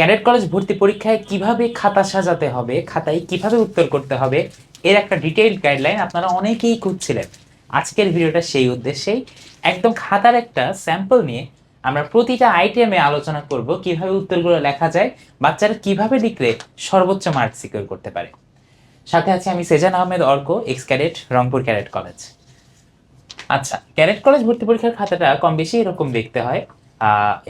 Cadet college ভর্তি পরীক্ষায় কীভাবে খাতা সাজাতে হবে, খাতায় কীভাবে উত্তর করতে হবে, এর একটা ডিটেইলড গাইডলাইন আপনারা অনেকেই খুঁজছিলেন। আজকের ভিডিওটা সেই উদ্দেশ্যেই। একদম খাতার একটা স্যাম্পল নিয়ে আমরা প্রতিটা আইটেমে আলোচনা করব, কীভাবে উত্তরগুলো লেখা যায়, বাচ্চারা কীভাবে লিখলে সর্বোচ্চ মার্ক সিকিউর করতে পারে। সাথে আছে আমি Sezan Ahmed Arko ex cadet Rangpur cadet college. আচ্ছা ক্যাডেট কলেজ ভর্তি পরীক্ষার খাতাটা কম বেশি এরকম দেখতে হয়।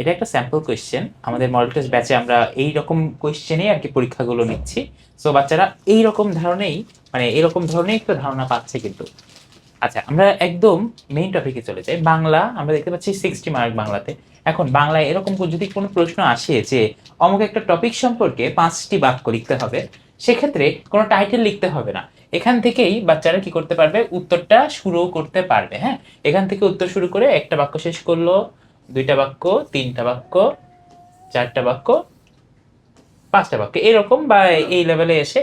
এটা একটা স্যাম্পল কোয়েশ্চেন আমাদের মডেল টেস্ট ব্যাচে আমরা এই রকম কোয়েশ্চেনেই আর কি পরীক্ষাগুলো নিচ্ছি। সো বাচ্চারা এই রকম ধরনেই মানে এরকম ধরনের একটা ধারণা পাচ্ছে কিন্তু। আচ্ছা আমরা একদম মেইন টপিকে চলে যাই। বাংলা, আমরা দেখতে পাচ্ছি সিক্সটি মার্ক বাংলাতে। এখন বাংলায় এরকম যদি কোনো প্রশ্ন আসে যে, অমুক একটা টপিক সম্পর্কে পাঁচটি বাক্য লিখতে হবে, সেক্ষেত্রে কোনো টাইটেল লিখতে হবে না। এখান থেকেই বাচ্চারা কি করতে পারবে? উত্তরটা শুরু করতে পারবে হ্যাঁ? এখান থেকে উত্তর শুরু করে একটা বাক্য শেষ করল দুইটা বাক্য, তিনটা বাক্য, চারটা বাক্য, পাঁচটা বাক্য, এরকম বা এই লেভেলে এসে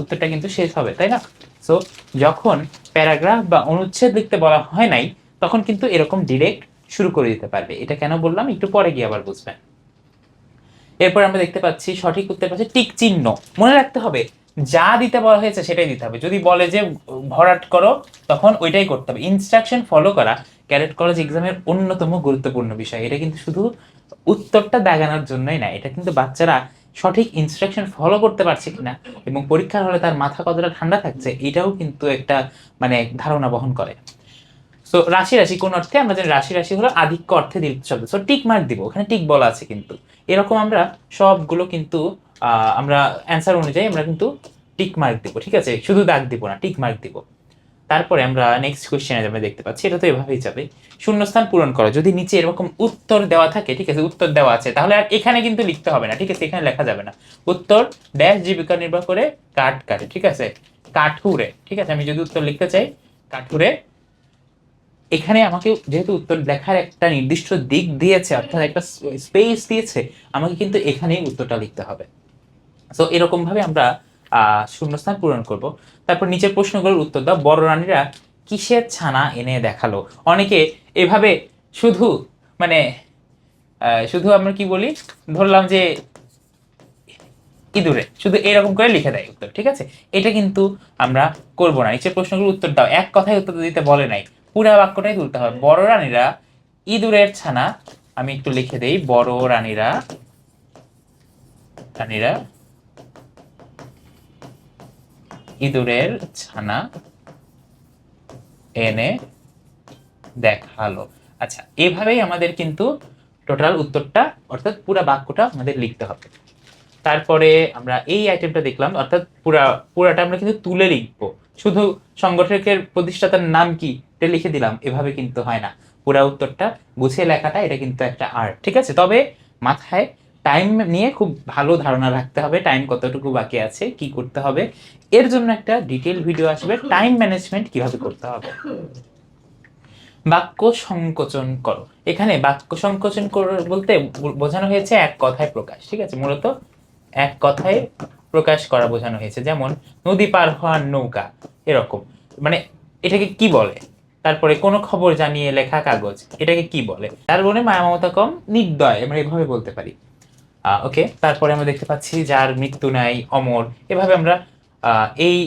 উত্তরটা কিন্তু শেষ হবে, তাই না? সো যখন প্যারাগ্রাফ বা অনুচ্ছেদ লিখতে বলা হয় নাই, তখন কিন্তু এরকম ডিরেক্ট শুরু করে দিতে পারবে। এটা কেন বললাম? একটু পরে গিয়ে আবার বুঝবেন। এরপর আমরা দেখতে পাচ্ছি, সঠিক উত্তর পাচ্ছে টিক চিহ্ন। মনে রাখতে হবে, যা দিতে বলা হয়েছে সেটাই দিতে হবে। যদি বলে যে, ভরাট করো, তখন ওইটাই করতে হবে। ইনস্ট্রাকশন ফলো করা ক্যাডেট কলেজ এক্সামের অন্যতম গুরুত্বপূর্ণ বিষয়। এটা কিন্তু শুধু উত্তরটা দাগানোর জন্যই না, এটা কিন্তু বাচ্চারা সঠিক ইনস্ট্রাকশন ফলো করতে পারছে কিনা এবং পরীক্ষার হলে তার মাথা কতটা ঠান্ডা থাকছে, এটাও কিন্তু একটা মানে ধারণা বহন করে। সো রাশি রাশি, কোন অর্থে? আমরা জানি রাশি রাশি হলো আধিক্য অর্থে দীর্ঘ শব্দ। সো টিক মার্ক দিব, ওখানে টিক বলা আছে কিন্তু। এরকম আমরা সবগুলো কিন্তু আমরা অ্যান্সার অনুযায়ী আমরা কিন্তু টিক মার্ক দিব, ঠিক আছে? শুধু দাগ দিব না টিক মার্ক দিব। তারপরে আমরা নেক্সট কোয়েশ্চেনে আমরা দেখতে পাচ্ছি, এটা তো এভাবেই যাবে। শূন্যস্থান পূরণ করো, যদি নিচে এরকম উত্তর দেওয়া থাকে, ঠিক আছে, উত্তর দেওয়া আছে, তাহলে আর এখানে কিন্তু লিখতে হবে না, ঠিক আছে, এখানে লেখা যাবে না। উত্তর ড্যাশ জীবিকা নির্বাহ করে কাঠ কাটে, ঠিক আছে, কাঠুরে, ঠিক আছে, আমি যদি উত্তর লিখতে চাই, কাঠুরে, এখানে আমাকে যেহেতু উত্তর লেখার একটা নির্দিষ্ট দিক দিয়েছে, অর্থাৎ একটা স্পেস দিয়েছে, আমাকে কিন্তু এখানেই উত্তরটা লিখতে হবে। সো এরকম ভাবে আমরা শূন্যস্থান পূরণ করব। তারপর নিচের প্রশ্নগুলোর উত্তর দাও। বড় রানীরা কিসের ছানা এনে দেখাল? অনেকে এভাবে শুধু মানে শুধু আমরা কি বলি? ধরলাম যে, ইঁদুরে। শুধু এরকম করে লিখে দেয় উত্তর, ঠিক আছে? এটা কিন্তু আমরা করব না। নিচের প্রশ্নগুলোর উত্তর দাও। এক কথায় উত্তর দিতে বলে নাই। পুরা বাক্যটাই তুলতে হবে। বড় রানীরা ইঁদুরের ছানা, আমি একটু লিখে দেই। বড় রানীরা রানীরা ইঁদুরের ছানা এনে দেখাল। আচ্ছা এভাবেই আমাদের কিন্তু টোটাল উত্তরটা, অর্থাৎ পুরা বাক্যটা আমাদের লিখতে হবে। তারপরে আমরা এই আইটেমটা দেখলাম, অর্থাৎ পুরা, পুরাটা আমরা কিন্তু তুলে লিখব। শুধু সংগঠকের প্রতিষ্ঠাতার নাম কি, এটা লিখে দিলাম, এভাবে কিন্তু হয় না। পুরা উত্তরটা গুছিয়ে লেখাটা, এটা কিন্তু একটা আর্ট ঠিক আছে? তবে মাথায় টাইম নিয়ে খুব ভালো ধারণা রাখতে হবে টাইম কতটুকু বাকি আছে, কি করতে হবে, এর জন্য একটা ডিটেল ভিডিও আসবে টাইম ম্যানেজমেন্ট কীভাবে করতে হবে। বাক্য সংকোচন করো। এখানে বাক্য সংকোচন করো, বলতে বোঝানো হয়েছে এক কথায় প্রকাশ, ঠিক আছে? মূলত এক কথায় প্রকাশ করা বোঝানো হয়েছে, যেমন নদী পার হওয়ার নৌকা, এরকম। মানে এটাকে কি বলে? তারপরে কোনো খবর জানিয়ে লেখা কাগজ, এটাকে কি বলে? তার বলে মায়া মমতা কম, নির্দয়, আমরা এভাবে বলতে পারি। ওকে তারপরে আমরা দেখতে পাচ্ছি যার মৃত্যু নাই, অমর। এভাবে আমরা এই,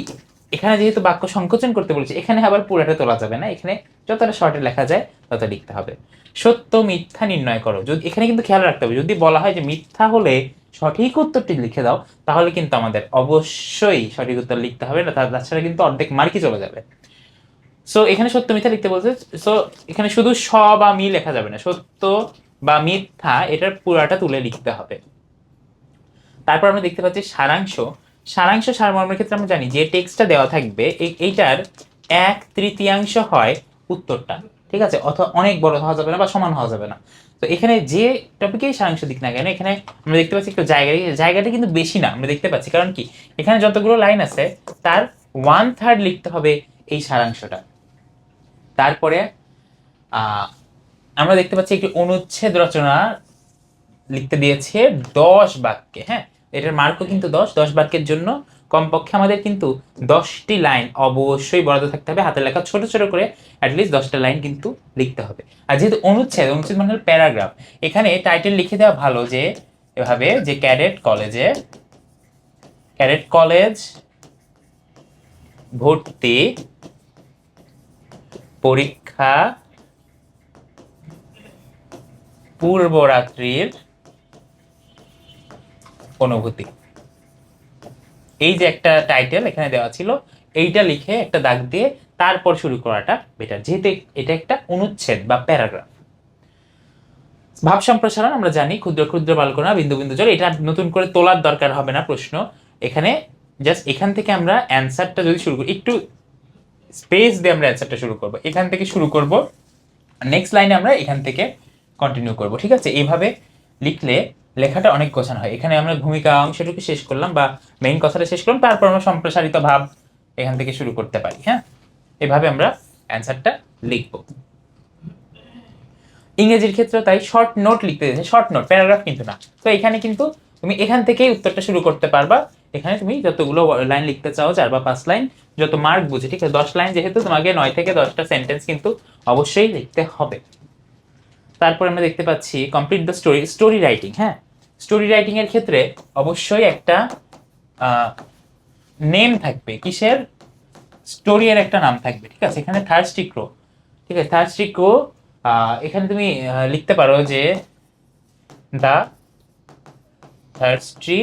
এখানে যেহেতু বাক্য সংকোচন করতে বলেছি, এখানে আবার পুরাটা তোলা যাবে না। এখানে যতটা শর্টে লেখা যায় তত লিখতে হবে। সত্য, মিথ্যা নির্ণয় করো। যদি, এখানে কিন্তু খেয়াল রাখতে হবে। যদি বলা হয় যে মিথ্যা হলে সঠিক উত্তরটি লিখে দাও, তাহলে কিন্তু আমাদের অবশ্যই সঠিক উত্তর লিখতে হবে না। তাছাড়া কিন্তু অর্ধেক মার্কই চলে যাবে। সো এখানে সত্য, মিথ্যা লিখতে বলছে সো এখানে শুধু স বা মি লেখা যাবে না। সত্য বা মিথ্যা এটার পুরাটা তুলে লিখতে হবে। তারপর আমরা দেখতে পাচ্ছি সারাংশ। সারাংশ সারমর্মের ক্ষেত্রে আমরা জানি যে টেক্সটটা দেওয়া থাকবে, এই- এইটার এক তৃতীয়াংশ হয় উত্তরটা, ঠিক আছে? অথবা অনেক বড় হওয়া যাবে না বা সমান হওয়া যাবে না। তো এখানে যে টপিকেই সারাংশ দিক না কেন, এখানে আমরা দেখতে পাচ্ছি একটু জায়গা, জায়গাটা কিন্তু বেশি না, আমরা দেখতে পাচ্ছি। কারণ কি? এখানে যতগুলো লাইন আছে, তার ওয়ান থার্ড লিখতে হবে এই সারাংশটা। তারপরে আমরা দেখতে পাচ্ছি একটি অনুচ্ছেদ রচনা লিখতে দিয়েছে দশ বাক্যে হ্যাঁ? এটার মার্কও কিন্তু দশ দশ বাক্যের জন্য কমপক্ষে আমাদের কিন্তু দশটি লাইন অবশ্যই বরাদ্দ থাকতে হবে। হাতের লেখা ছোট ছোট করে অ্যাটলিস্ট দশটা লাইন কিন্তু লিখতে হবে। আর যেহেতু অনুচ্ছেদ অনুচ্ছেদ মানে প্যারাগ্রাফ, এখানে টাইটেল লিখে দেওয়া ভালো যে এভাবে যে ক্যাডেট কলেজে, ক্যাডেট কলেজ ভর্তি পরীক্ষা পূর্বরাত্রির অনুভূতি। এই যে একটা টাইটেল এখানে দেওয়া ছিল, এইটা লিখে একটা দাগ দিয়ে তারপর শুরু করাটা বেটার যেহেতু এটা একটা অনুচ্ছেদ বা প্যারাগ্রাফ। ভাব সম্প্রসারণ আমরা জানি, ক্ষুদ্র ক্ষুদ্র বালকোনা, বিন্দু বিন্দু জল, এটা নতুন করে তোলার দরকার হবে না প্রশ্ন। এখানে জাস্ট এখান থেকে আমরা অ্যান্সারটা যদি শুরু করি, একটু স্পেস দিয়ে আমরা অ্যান্সারটা শুরু করব। এখান থেকে শুরু করব নেক্সট লাইনে আমরা এখান থেকে কন্টিনিউ করব, ঠিক আছে? এইভাবে লিখলে লেখাটা অনেক গোছানো হয়। এখানে আমরা ভূমিকা, অংশটুকু শেষ করলাম বা মেইন কথাটা শেষ করলাম, তারপর আমরা সম্প্রসারিত ভাব এখান থেকে শুরু করতে পারি হ্যাঁ? এভাবে আমরা অ্যান্সারটা লিখব। ইংরেজির ক্ষেত্রে তাই শর্ট নোট লিখতে দিয়েছে। শর্ট নোট প্যারাগ্রাফ কিন্তু না। তো এখানে কিন্তু তুমি এখান থেকেই উত্তরটা শুরু করতে পারবা। এখানে তুমি যতগুলো লাইন লিখতে চাও, চার বা পাঁচ লাইন যত মার্ক বুঝে, ঠিক আছে? দশ লাইন যেহেতু তোমাকে নয় থেকে দশটা সেন্টেন্স কিন্তু অবশ্যই লিখতে হবে। তারপর আমরা দেখতে পাচ্ছি complete the story story writing হ্যাঁ? স্টোরি রাইটিং এর ক্ষেত্রে অবশ্যই একটা নেম থাকবে, কিসের? স্টোরি এর একটা নাম থাকবে, ঠিক আছে? এখানে থার্ড স্টিক্রো ঠিক আছে? থার্ড স্টিক্রো এখানে তুমি লিখতে পারো যে দ্য থার্স্টি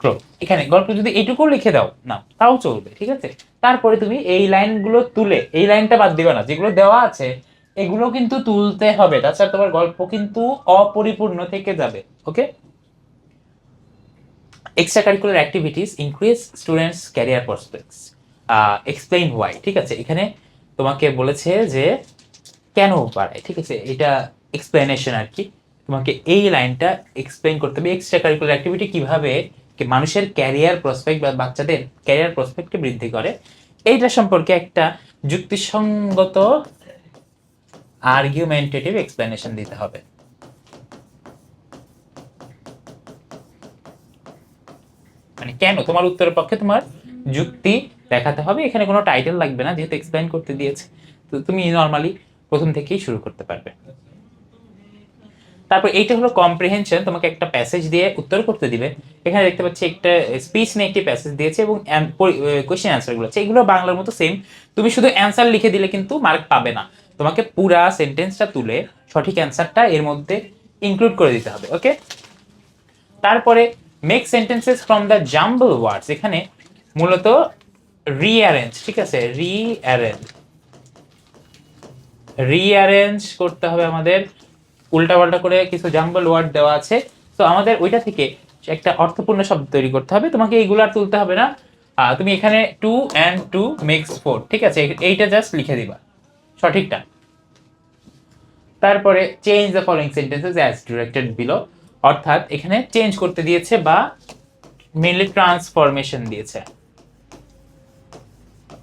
ক্রো এখানে গল্প যদি এইটুকু লিখে দাও না তাও চলবে, ঠিক আছে? তারপরে তুমি এই লাইনগুলো তুলে, এই লাইনটা বাদ দিবে না, যেগুলো দেওয়া আছে এগুলো কিন্তু তুলতে হবে। তাছাড়া তোমার গল্প কিন্তু অপরিপূর্ণ থেকে যাবে, okay? Extra curricular activities increase students career prospects explain why ঠিক আছে? এখানে তোমাকে বলেছে যে, কেন বাড়ায়, ঠিক আছে? এটা এক্সপ্লেনেশন আর কি। তোমাকে এই লাইনটা এক্সপ্লেইন করতে হবে। এক্সট্রা কারিকুলার অ্যাক্টিভিটি কীভাবে মানুষের ক্যারিয়ার প্রসপেক্ট বা বাচ্চাদের ক্যারিয়ার প্রসপেক্টকে বৃদ্ধি করে, এইটা সম্পর্কে একটা যুক্তিসঙ্গত আর্গুমেন্টেটিভ এক্সপ্লেনেশন দিতে হবে। মানে কেন? তোমার উত্তরের পক্ষে তোমার যুক্তি দেখাতে হবে। এখানে কোনো টাইটেল লাগবে না, যেহেতু এক্সপ্লেন করতে দিয়েছে। তো তুমি নর্মালি প্রথম থেকেই শুরু করতে পারবে। তারপর এইটা হলো কম্প্রিহেনশন তোমাকে একটা প্যাসেজ দিয়ে উত্তর করতে দিবে। এখানে দেখতে পাচ্ছি একটা স্পিচ নিয়ে একটি প্যাসেজ দিয়েছে এবং কোয়েশ্চেন অ্যান্সারগুলো আছে। এগুলো বাংলার মতো সেম তুমি শুধু অ্যান্সার লিখে দিলে কিন্তু মার্ক পাবে না। তোমাকে পুরা সেন্টেন্সটা তুলে সঠিক অ্যান্সারটা এর মধ্যে ইনক্লুড করে দিতে হবে ওকে তারপরে make sentences from the jumble words এখানে মূলত রিঅ্যারেঞ্জ ঠিক আছে? রিঅ্যারেঞ্জ রিঅ্যারেঞ্জ করতে হবে আমাদের, উল্টাপাল্টা করে কিছু জাম্বল ওয়ার্ড দেওয়া আছে। তো আমাদের ওইটা থেকে একটা অর্থপূর্ণ শব্দ তৈরি করতে হবে। তোমাকে এইগুলো আর তুলতে হবে না। তুমি এখানে two and two makes four ঠিক আছে? এইটা জাস্ট লিখে দিবা। সঠিকটা। তারপরে change the following sentences as directed below অর্থাৎ এখানে চেঞ্জ করতে দিয়েছে বা মেনলি ট্রান্সফরমেশন দিয়েছে।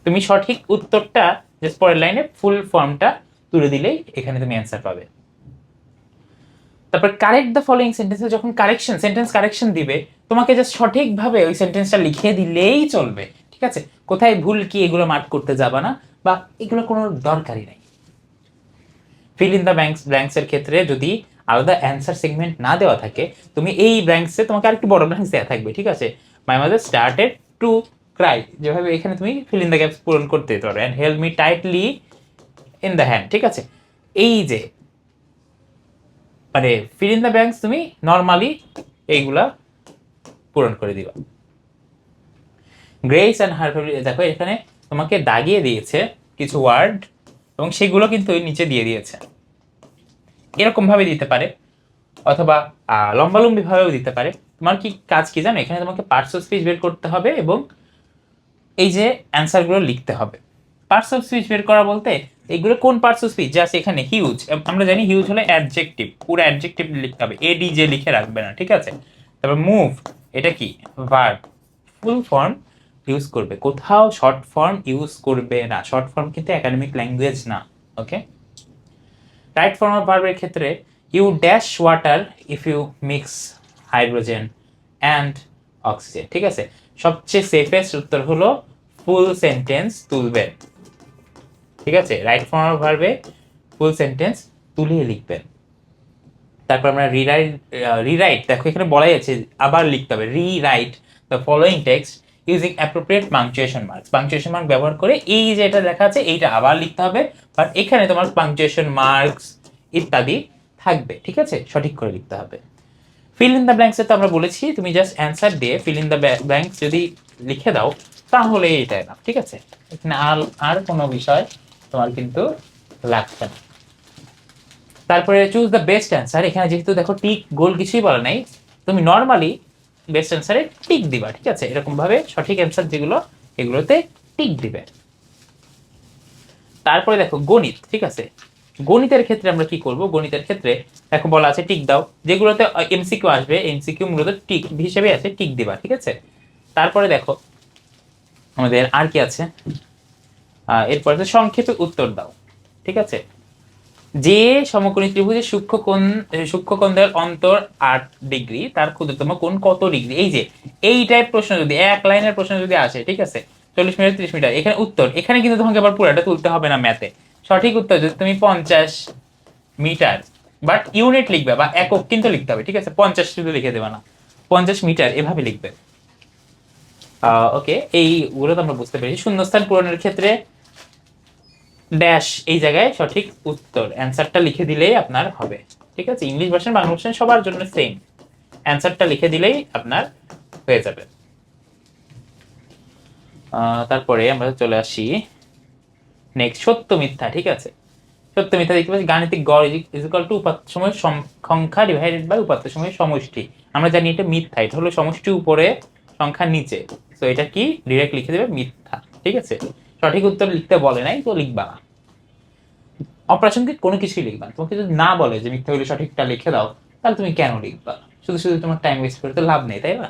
তুমি সঠিক উত্তরটা জাস্ট পরের লাইনে ফুল ফর্মটা তুলে দিলেই এখানে তুমি অ্যান্সার পাবে। তারপর কারেক্ট দ্য ফলোইং সেন্টেন্সে যখন কারেকশন সেন্টেন্স কারেকশন দিবে, তোমাকে জাস্ট সঠিকভাবে ওই সেন্টেন্সটা লিখে দিলেই চলবে, ঠিক আছে? কোথায় ভুল কি এগুলো মার্ক করতে যাবা না, বা এগুলো কোনো দরকারই নাই। ফিল ইন দ্য ব্যাংকস ব্ল্যাঙ্কসের ক্ষেত্রে যদি আলাদা অ্যান্সার সেগমেন্ট না দেওয়া থাকে, তুমি এই ব্ল্যাঙ্কসে তোমাকে আরেকটু বড় ব্ল্যাঙ্কস দেওয়া থাকবে, ঠিক আছে? My mother started to cry যেভাবে এখানে তুমি ফিল ইন দ্য গ্যাপস পূরণ করতে পারো and help me tightly in the hand ঠিক আছে? এই যে মানে ফিল ইন দ্য ব্ল্যাঙ্কস তুমি নর্মালি এইগুলা পূরণ করে দিবা। গ্রেস অ্যান্ড হার দেখো এখানে তোমাকে দাগিয়ে দিয়েছে কিছু ওয়ার্ড এবং সেগুলো কিন্তু নিচে দিয়ে দিয়েছে। এরকমভাবে দিতে পারে অথবা আহ, লম্বালম্বি দিতে পারে। তোমার কি কাজ কি জানো? এখানে তোমাকে পার্টস অফ স্পিচ বের করতে হবে এবং এই যে অ্যান্সারগুলো লিখতে হবে। পার্টস অফ স্পিচ বের করা বলতে এগুলো কোন পার্টস অফ স্পিচ জাস্ট এখানে হিউজ আমরা জানি হিউজ হলে অ্যাডজেক্টিভ পুরো অ্যাডজেক্টিভ লিখতে হবে। এডি যে লিখে রাখবে না ঠিক আছে? তারপর মুভ এটা কি? ভার্ব ফুল ফর্ম ইউজ করবে। কোথাও শর্ট ফর্ম ইউজ করবে না। শর্ট ফর্ম কিন্তু একাডেমিক ল্যাঙ্গুয়েজ না ওকে রাইট ফর্ম অফ ভার্বের ক্ষেত্রে you dash water if you mix hydrogen and oxygen ঠিক আছে? সবচেয়ে সেফেস্ট উত্তর হলো ফুল সেন্টেন্স তুলবেন ঠিক আছে? রাইট ফর্ম অফ ভার্বে ফুল সেন্টেন্স তুলিয়ে লিখবেন। তারপর আমরা রিরাইট রিরাইট দেখো এখানে বলাই আছে, আবার লিখতে হবে। Rewrite the following text using appropriate punctuation marks punctuation mark ব্যবহার করে এই যে এটা লেখা আছে, এইটা আবার লিখতে হবে বাট এখানে তোমার পাংচুয়েশন মার্কস ইত্যাদি থাকবে, ঠিক আছে? সঠিক করে লিখতে হবে। ফিল ইন দ্য ব্ল্যাঙ্কসে তো আমরা বলেছি, তুমি জাস্ট অ্যান্সার দিয়ে ফিল ইন দ্য ব্ল্যাঙ্কস যদি লিখে দাও, তাহলে এটা না ঠিক আছে? এখানে আর আর কোনো বিষয় তোমার কিন্তু লাগবে না। তারপরে চুজ দ্য বেস্ট অ্যান্সার এখানে যেহেতু দেখো টিক গোল কিছুই বলা নাই, তুমি নর্মালি বেস্ট অ্যান্সারে টিক দিবা, ঠিক আছে? এরকম ভাবে সঠিক অ্যান্সার যেগুলো, এগুলোতে টিক দিবে। তারপরে দেখো, গণিত, ঠিক আছে? গণিতের ক্ষেত্রে আমরা কি করব? গণিতের ক্ষেত্রে দেখো বলা আছে টিক দাও, যেগুলোতে এমসিকিউ আসবে এমসিকিউ মূলত টিক হিসেবে আছে টিক দিবা, ঠিক আছে? তারপরে দেখো, আমাদের আর কি আছে? এরপরে সংক্ষেপে উত্তর দাও, ঠিক আছে? যে সমকোণী ত্রিভুজের সূক্ষ্ম কোণ সূক্ষ্ম কোণের অন্তর আট ডিগ্রি, তার ক্ষুদ্রতম কোণ কত ডিগ্রি? এই যে এই টাইপ প্রশ্ন যদি, এক লাইনের প্রশ্ন যদি আসে, ঠিক আছে? চল্লিশ মিটার, ত্রিশ মিটার, এখানে উত্তর। এখানে কিন্তু তোমাকে আবার পুরোটা তুলতে হবে না ম্যাথে। সঠিক উত্তর যদি তুমি পঞ্চাশ মিটার বাট ইউনিট লিখবে বা একক কিন্তু লিখতে হবে, ঠিক আছে? পঞ্চাশ শুধু লিখে দেবে না। পঞ্চাশ মিটার এভাবে লিখবে। ওকে এইগুলো তো আমরা বুঝতে পেরেছি। শূন্যস্থান পূরণের ক্ষেত্রে ড্যাশ এই জায়গায় সঠিক উত্তর। অ্যান্সারটা লিখে দিলেই আপনার হবে। ঠিক আছে? ইংলিশ ভার্সন বাংলা ভার্সন সবার জন্য সেম অ্যান্সারটা লিখে দিলেই আপনার হয়ে যাবে। তারপরে আমরা চলে আসি নেক্সট সত্য মিথ্যা, ঠিক আছে? সত্য মিথ্যা দেখতে পাচ্ছি, গাণিতিক গড় ইজ ইকাল টু উপাত্ত সময় সংখ্যা ডিভাইডেড বাই উপাত্ত সময় সমষ্টি। আমরা জানি এটা মিথ্যা, এটা হলো সমষ্টি উপরে সংখ্যা নিচে। তো এটা কি? ডিরেক্ট লিখে দেবে মিথ্যা। ঠিক আছে? সঠিক উত্তর লিখতে বলে নাই, তো লিখবা না। অপ্রাসঙ্গিক কোনো কিছুই লিখবা না। তোমাকে যদি না বলে যে মিথ্যা হলে সঠিকটা লিখে দাও, তাহলে তুমি কেন লিখবা? শুধু শুধু তোমার টাইম ওয়েস্ট করে তো লাভ নেই, তাই না?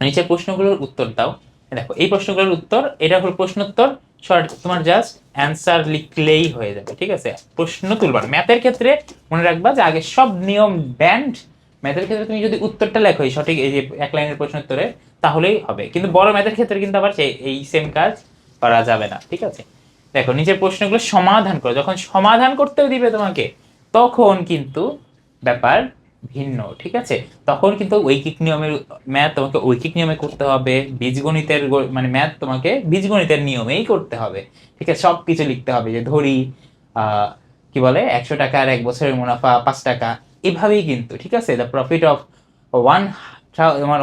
নিচের প্রশ্নগুলোর উত্তর দাও। দেখো, এই প্রশ্নগুলোর উত্তর, এটা হলো প্রশ্নোত্তর। শর্ট তোমার জাস্ট অ্যান্সার লিখলেই হয়ে যাবে, ঠিক আছে? প্রশ্ন তুলবার ম্যাথের ক্ষেত্রে মনে রাখবা যে আগে সব নিয়ম ব্যান্ড ম্যাথের ক্ষেত্রে তুমি যদি উত্তরটা লেখো সঠিক এই যে এক লাইনের প্রশ্নোত্তরে তাহলেই হবে। কিন্তু বড় ম্যাথের ক্ষেত্রে কিন্তু আবার এই সেম কাজ করা যাবে না, ঠিক আছে? দেখো নিচের প্রশ্নগুলো সমাধান করো। যখন সমাধান করতে দিবে তোমাকে, তখন কিন্তু ব্যাপার ভিন্ন, ঠিক আছে? তখন কিন্তু ঐকিক নিয়মের ম্যাথ তোমাকে ঐকিক নিয়মে করতে হবে, বীজগণিতের মানে ম্যাথ তোমাকে বীজগণিতের নিয়মেই করতে হবে, ঠিক আছে? সব কিছু লিখতে হবে, যে ধরি কি বলে, একশো টাকার এক বছরের মুনাফা পাঁচ টাকা, এভাবেই কিন্তু, ঠিক আছে? The profit of one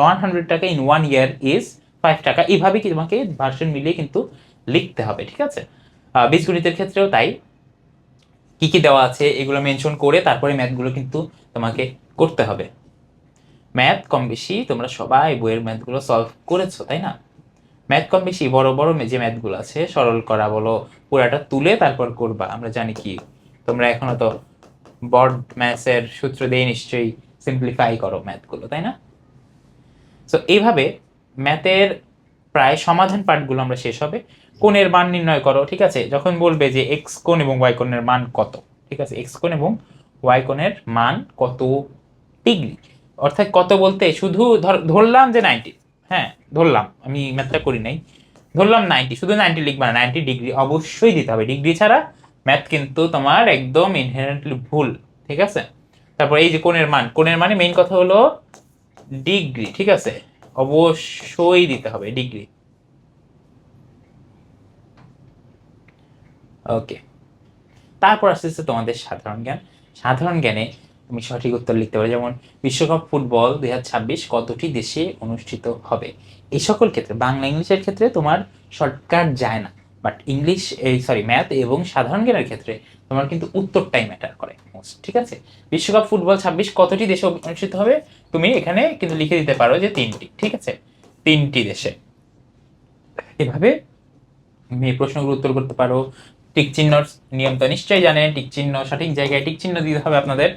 one hundred taka in one year is five taka. এইভাবেই কি তোমাকে ভার্সন মিলিয়ে কিন্তু লিখতে হবে, ঠিক আছে? বীজগণিতের ক্ষেত্রেও তাই। কি কি দেওয়া আছে, এগুলো মেনশন করে তারপরে ম্যাথগুলো কিন্তু তোমাকে করতে হবে। ম্যাথ কম বেশি তোমরা সবাই বইয়ের ম্যাথগুলো সলভ করেছ, তাই না? ম্যাথ কম বেশি, বড় বড় যে ম্যাথগুলো আছে, সরল করা বলো, পুরাটা তুলে তারপর করবা, আমরা জানি কি। তোমরা এখনও তো বড ম্যাথসের সূত্র দিয়ে নিশ্চয়ই সিম্পলিফাই করো ম্যাথগুলো তাই না? সো এইভাবে ম্যাথের প্রায় সমাধান পার্টগুলো আমরা শেষ হবে। কোণের মান নির্ণয় করো, ঠিক আছে? যখন বলবে যে এক্স কোণ এবং ওয়াই কোণের মান কত, ঠিক আছে? এক্স কোণ এবং ওয়াই কোণের মান কত ডিগ্রি? অর্থাৎ কত বলতে শুধু ধর- ধরলাম যে নাইনটি হ্যাঁ ধরলাম। আমি ম্যাথটা করি নাই। ধরলাম নাইনটি শুধু নাইনটি লিখবা না নাইনটি ডিগ্রি অবশ্যই দিতে হবে। ডিগ্রি ছাড়া ম্যাথ কিন্তু তোমার একদম ইনহেরেন্টলি ভুল, ঠিক আছে? তারপর এই যে কোণের মান, কোণের মানে মেইন কথা হলো ডিগ্রি, ঠিক আছে? অবশ্যই দিতে হবে ডিগ্রি। ওকে। তারপর আসতে আসতে তোমাদের সাধারণ জ্ঞান। সাধারণ জ্ঞানে তুমি সঠিক উত্তর লিখতে পারো। যেমন, বিশ্বকাপ ফুটবল দুই হাজার ছাব্বিশ কতটি দেশে অনুষ্ঠিত হবে? এই সকল ক্ষেত্রে, বাংলা ইংলিশের ক্ষেত্রে তোমার শর্টকাট যায় না। বাট ইংলিশ এই সরি ম্যাথ এবং সাধারণ জ্ঞানের ক্ষেত্রে তোমার কিন্তু উত্তরটাই ম্যাটার করে ঠিক আছে? বিশ্বকাপ ফুটবল ছাব্বিশ কতটি দেশে অনুষ্ঠিত হবে? তুমি এখানে কিন্তু লিখে দিতে পারো যে তিনটি, ঠিক আছে? তিনটি দেশে। এভাবে এই প্রশ্নগুলো উত্তর করতে পারো। টিক চিহ্ন নিয়ম তো নিশ্চয়ই জানেন টিক চিহ্ন সঠিক জায়গায় টিক চিহ্ন দিতে হবে আপনাদের।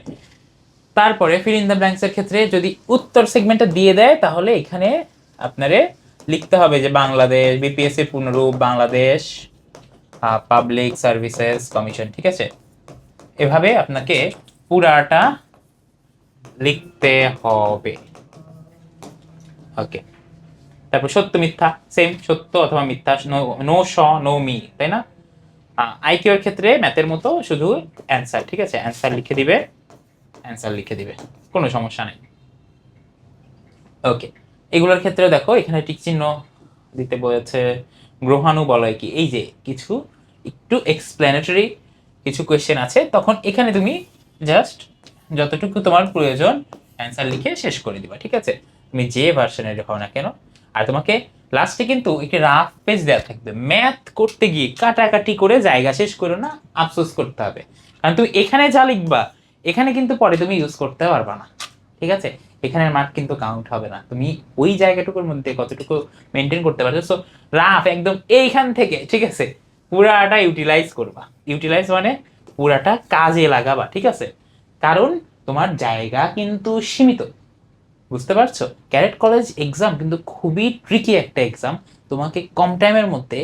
তারপরে ফিল ইন দ্য ব্ল্যাঙ্কস এর ক্ষেত্রে যদি উত্তর সেগমেন্টটা দিয়ে দেয়, তাহলে এখানে আপনারে লিখতে হবে যে বাংলাদেশ বিপিএসসি পূর্ণরূপ, বাংলাদেশ পাবলিক সার্ভিসেস কমিশন ঠিক আছে? এভাবে আপনাকে পুরাটা লিখতে হবে। ওকে তারপর সত্য, মিথ্যা সেম সত্য অথবা মিথ্যা, নো স, নো, মি, তাই না? আইকিউ এর ক্ষেত্রে ম্যাথের মতো শুধু অ্যান্সার ঠিক আছে? অ্যান্সার লিখে দিবে অ্যান্সার লিখে দিবে। কোনো সমস্যা নেই। ওকে এগুলোর ক্ষেত্রে দেখো, এখানে টিক চিহ্ন দিতে বলেছে, গ্রহাণু বলয় কি? এই যে কিছু, একটু এক্সপ্লেনেটরি কিছু কোয়েশ্চেন আছে, তখন এখানে তুমি জাস্ট যতটুকু তোমার প্রয়োজন অ্যান্সার লিখে শেষ করে দিবা, ঠিক আছে? তুমি যে ভার্সনের হও না কেন, আর তোমাকে লাস্টে কিন্তু একটি রাফ পেজ দেওয়া থাকবে। ম্যাথ করতে গিয়ে কাটাকাটি করে জায়গা শেষ করো না, আফসোস করতে হবে। কারণ তুমি এখানে যা লিখবা, এখানে কিন্তু পরে তুমি ইউজ করতে পারবা না, ঠিক আছে? এখানের মার্ক কিন্তু কাউন্ট হবে না। তুমি ওই জায়গাটুকুর মধ্যে কতটুকু মেনটেন করতে পারছ সো রাফ একদম এইখান থেকে, ঠিক আছে? পুরাটা ইউটিলাইজ করবা। ইউটিলাইজ মানে পুরাটা কাজে লাগাবা, ঠিক আছে? কারণ তোমার জায়গা কিন্তু সীমিত। বুঝতে পারছ? ক্যারেট কলেজ এক্সাম কিন্তু খুবই ট্রিকি একটা এক্সাম তোমাকে কম টাইমের মধ্যে,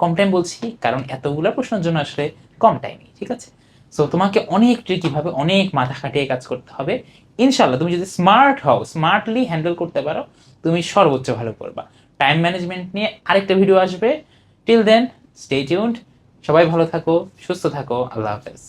কম টাইম বলছি কারণ এতগুলো প্রশ্নের জন্য আসলে কম টাইমই ঠিক আছে? সো তোমাকে অনেক ট্রিকিভাবে অনেক মাথা খাটিয়ে কাজ করতে হবে। ইনশাল্লাহ তুমি যদি স্মার্ট হও স্মার্টলি হ্যান্ডেল করতে পারো, তুমি সর্বোচ্চ ভালো করবা। টাইম ম্যানেজমেন্ট নিয়ে আরেকটা ভিডিও আসবে। টিল দেন স্টে টিউনড সবাই ভালো থাকো, সুস্থ থাকো। আল্লাহ হাফেজ।